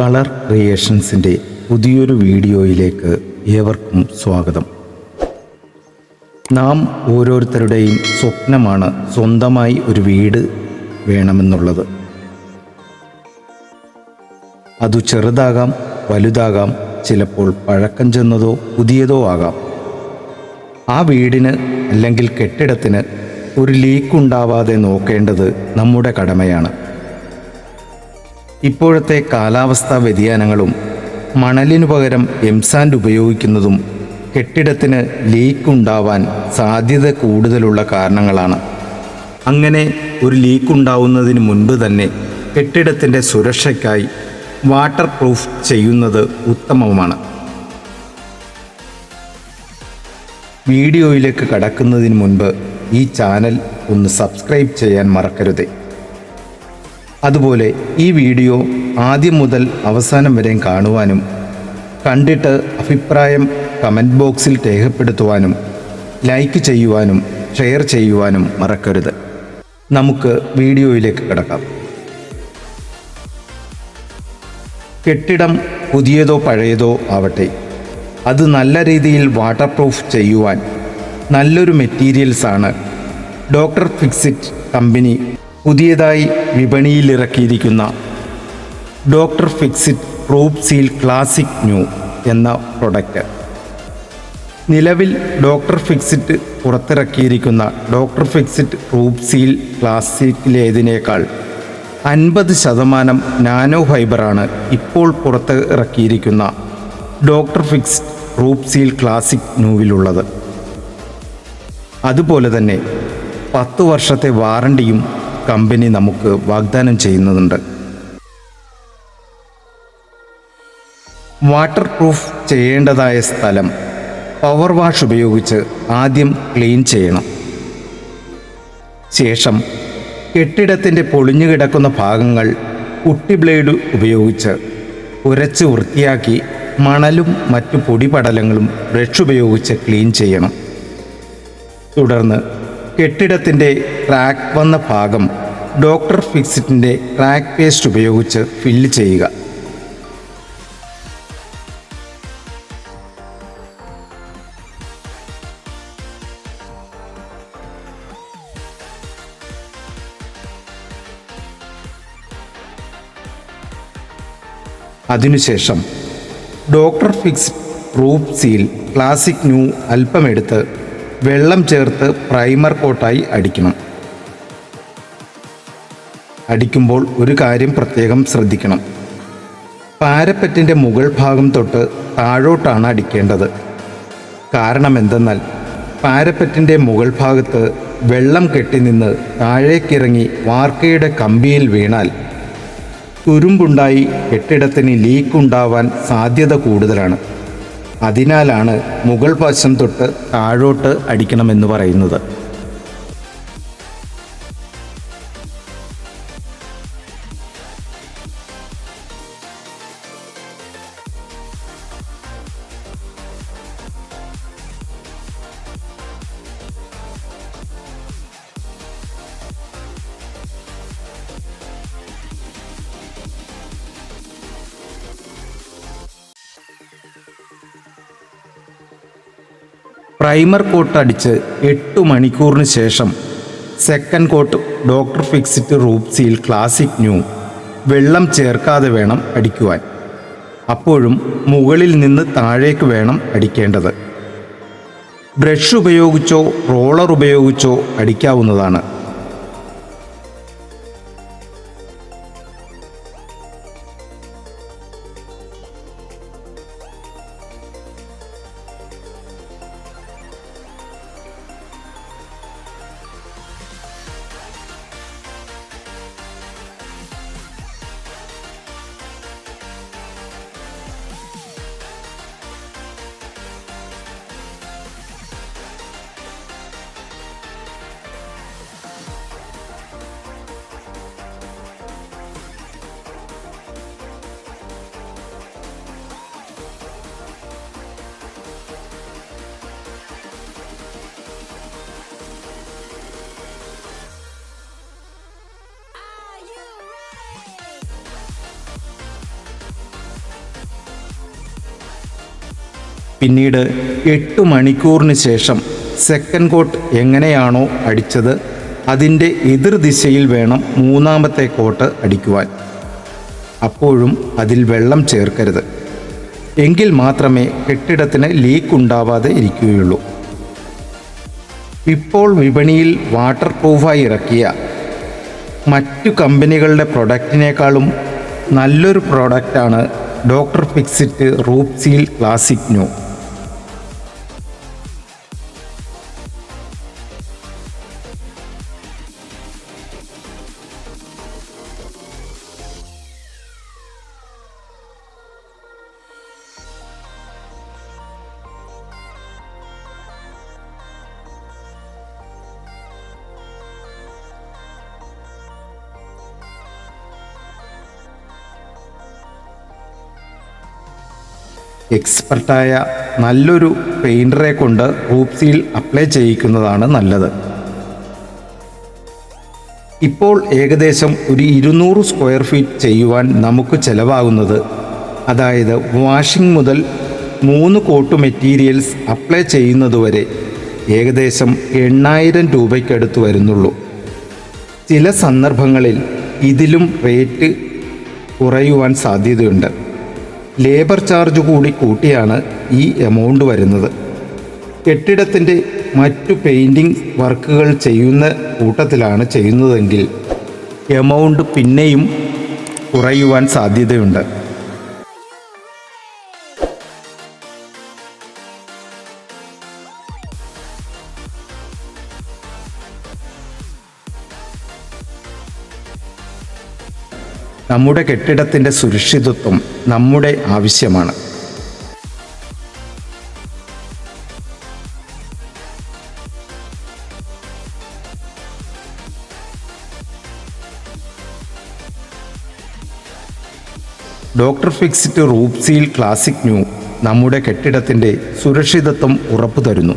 Colour ക്രിയേഷൻസിന്റെ പുതിയൊരു വീഡിയോയിലേക്ക് ഏവർക്കും സ്വാഗതം. നാം ഓരോരുത്തരുടെയും സ്വപ്നമാണ് സ്വന്തമായി ഒരു വീട് വേണമെന്നുള്ളത്. അതു ചെറുതാകാം വലുതാകാം ചിലപ്പോൾ പഴക്കം ചെന്നതോ പുതിയതോ ആകാം. ആ വീടിന് അല്ലെങ്കിൽ കെട്ടിടത്തിന് ഒരു ലീക്ക് ഉണ്ടാവാതെ നോക്കേണ്ടത് നമ്മുടെ കടമയാണ്. ഇപ്പോഴത്തെ കാലാവസ്ഥാ വ്യതിയാനങ്ങളും മണലിനു പകരം എംസാൻഡ് ഉപയോഗിക്കുന്നതും കെട്ടിടത്തിന് ലീക്ക് ഉണ്ടാവാൻ സാധ്യത കൂടുതലുള്ള കാരണങ്ങളാണ്. അങ്ങനെ ഒരു ലീക്ക് ഉണ്ടാവുന്നതിന് മുൻപ് തന്നെ കെട്ടിടത്തിന്റെ സുരക്ഷയ്ക്കായി വാട്ടർ പ്രൂഫ് ചെയ്യുന്നത് ഉത്തമമാണ്. വീഡിയോയിലേക്ക് കടക്കുന്നതിന് മുൻപ് ഈ ചാനൽ ഒന്ന് സബ്സ്ക്രൈബ് ചെയ്യാൻ മറക്കരുതേ. അതുപോലെ ഈ വീഡിയോ ആദ്യം മുതൽ അവസാനം വരെ കാണുവാനും കണ്ടിട്ട് അഭിപ്രായം കമന്റ് ബോക്സിൽ രേഖപ്പെടുത്തുവാനും ലൈക്ക് ചെയ്യുവാനും ഷെയർ ചെയ്യുവാനും മറക്കരുത്. നമുക്ക് വീഡിയോയിലേക്ക് കിടക്കാം. കെട്ടിടം പുതിയതോ പഴയതോ ആവട്ടെ. അത് നല്ല രീതിയിൽ വാട്ടർ പ്രൂഫ് ചെയ്യുവാൻ നല്ലൊരു മെറ്റീരിയൽസാണ് ഡോക്ടർ ഫിക്സിറ്റ് കമ്പനി പുതിയതായി വിപണിയിലിറക്കിയിരിക്കുന്ന doctor Fixit roof seal classic new എന്ന പ്രൊഡക്റ്റ് നിലവിൽ ഡോക്ടർ ഫിക്സിറ്റ് പുറത്തിറക്കിയിരിക്കുന്ന ഡോക്ടർ ഫിക്സിറ്റ് റൂപ്പ് സീൽ ക്ലാസിക്കിലേതിനേക്കാൾ അൻപത് ശതമാനം നാനോ ഫൈബറാണ് ഇപ്പോൾ പുറത്ത് ഇറക്കിയിരിക്കുന്ന doctor fix roof seal classic ന്യൂവിലുള്ളത് അതുപോലെ തന്നെ പത്ത് വർഷത്തെ വാറണ്ടിയും കമ്പനി നമുക്ക് വാഗ്ദാനം ചെയ്യുന്നുണ്ട് വാട്ടർ പ്രൂഫ് ചെയ്യേണ്ടതായ സ്ഥലം. പവർ വാഷ് ഉപയോഗിച്ച് ആദ്യം ക്ലീൻ ചെയ്യണം. ശേഷം കെട്ടിടത്തിന്റെ പൊളിഞ്ഞു കിടക്കുന്ന ഭാഗങ്ങൾ കുട്ടി ബ്ലേഡ് ഉപയോഗിച്ച് ഉരച്ച് വൃത്തിയാക്കി മണലും മറ്റു പൊടിപടലങ്ങളും ബ്രഷ് ഉപയോഗിച്ച് ക്ലീൻ ചെയ്യണം. തുടർന്ന് കെട്ടിടത്തിന്റെ ക്രാക്ക് വന്ന ഭാഗം ഡോക്ടർ ഫിക്സിറ്റിന്റെ ക്രാക്ക് പേസ്റ്റ് ഉപയോഗിച്ച് ഫില്ല് ചെയ്യുക. അതിനുശേഷം doctor fix proof seal classic new അല്പമെടുത്ത് വെള്ളം ചേർത്ത് പ്രൈമർ കോട്ടായി അടിക്കണം. അടിക്കുമ്പോൾ ഒരു കാര്യം പ്രത്യേകം ശ്രദ്ധിക്കണം. പാരപ്പറ്റിന്റെ മുകൾ ഭാഗം തൊട്ട് താഴോട്ടാണ് അടിക്കേണ്ടത്. കാരണം എന്തെന്നാൽ പാരപ്പറ്റിന്റെ മുകൾ ഭാഗത്ത് വെള്ളം കെട്ടി നിന്ന് താഴേക്കിറങ്ങി വാർക്കയുടെ കമ്പിയിൽ വീണാൽ തുരുമ്പുണ്ടായി കെട്ടിടത്തിന് ലീക്ക് ഉണ്ടാവാൻ സാധ്യത കൂടുതലാണ്. അതിനാലാണ് മുകൾ വശം തൊട്ട് താഴോട്ട് അടിക്കണമെന്ന് പറയുന്നത്. പ്രൈമർ കോട്ട് അടിച്ച് എട്ട് മണിക്കൂറിന് ശേഷം second coat doctor Fixit roof seal classic new. വെള്ളം ചേർക്കാതെ വേണം അടിക്കുവാൻ. അപ്പോഴും മുകളിൽ നിന്ന് താഴേക്ക് വേണം അടിക്കേണ്ടത്. ബ്രഷ് ഉപയോഗിച്ചോ റോളർ ഉപയോഗിച്ചോ അടിക്കാവുന്നതാണ്. പിന്നീട് എട്ട് മണിക്കൂറിന് ശേഷം സെക്കൻഡ് കോട്ട് എങ്ങനെയാണോ അടിച്ചത് അതിന്റെ എതിർദിശയിൽ വേണം മൂന്നാമത്തെ കോട്ട് അടിക്കുവാൻ. അപ്പോഴും അതിൽ വെള്ളം ചേർക്കരുത്. എങ്കിൽ മാത്രമേ കെട്ടിടത്തിന് ലീക്ക് ഉണ്ടാവാതെ ഇരിക്കുകയുള്ളൂ. ഇപ്പോൾ വിപണിയിൽ വാട്ടർ പ്രൂഫായി ഇറക്കിയ മറ്റു കമ്പനികളുടെ പ്രൊഡക്റ്റിനേക്കാളും നല്ലൊരു പ്രോഡക്റ്റാണ് doctor Fixit roof seal seal classic new. എക്സ്പെർട്ടായ നല്ലൊരു പെയിന്ററെ കൊണ്ട് സീൽ അപ്ലൈ ചെയ്യിക്കുന്നതാണ് നല്ലത്. ഇപ്പോൾ ഏകദേശം ഒരു ഇരുന്നൂറ് സ്ക്വയർ ഫീറ്റ് ചെയ്യുവാൻ നമുക്ക് ചിലവാകുന്നത് അതായത് വാഷിംഗ് മുതൽ മൂന്ന് കോട്ട് മെറ്റീരിയൽസ് അപ്ലൈ ചെയ്യുന്നതുവരെ ഏകദേശം എണ്ണായിരം രൂപയ്ക്കടുത്ത് വരുന്നുള്ളൂ. ചില സന്ദർഭങ്ങളിൽ ഇതിലും റേറ്റ് കുറയുവാൻ സാധ്യതയുണ്ട്. ലേബർ ചാർജ് കൂടി കൂട്ടിയാണ് ഈ എമൗണ്ട് വരുന്നത്. കെട്ടിടത്തിന്റെ മറ്റു പെയിന്റിംഗ് വർക്കുകൾ ചെയ്യുന്ന കൂട്ടത്തിലാണ് ചെയ്യുന്നതെങ്കിൽ എമൗണ്ട് പിന്നെയും കുറയുവാൻ സാധ്യതയുണ്ട്. നമ്മുടെ കെട്ടിടത്തിന്റെ സുരക്ഷിതത്വം നമ്മുടെ ആവശ്യമാണ്. Doctor Fixit roof seal seal classic new നമ്മുടെ കെട്ടിടത്തിന്റെ സുരക്ഷിതത്വം ഉറപ്പു തരുന്നു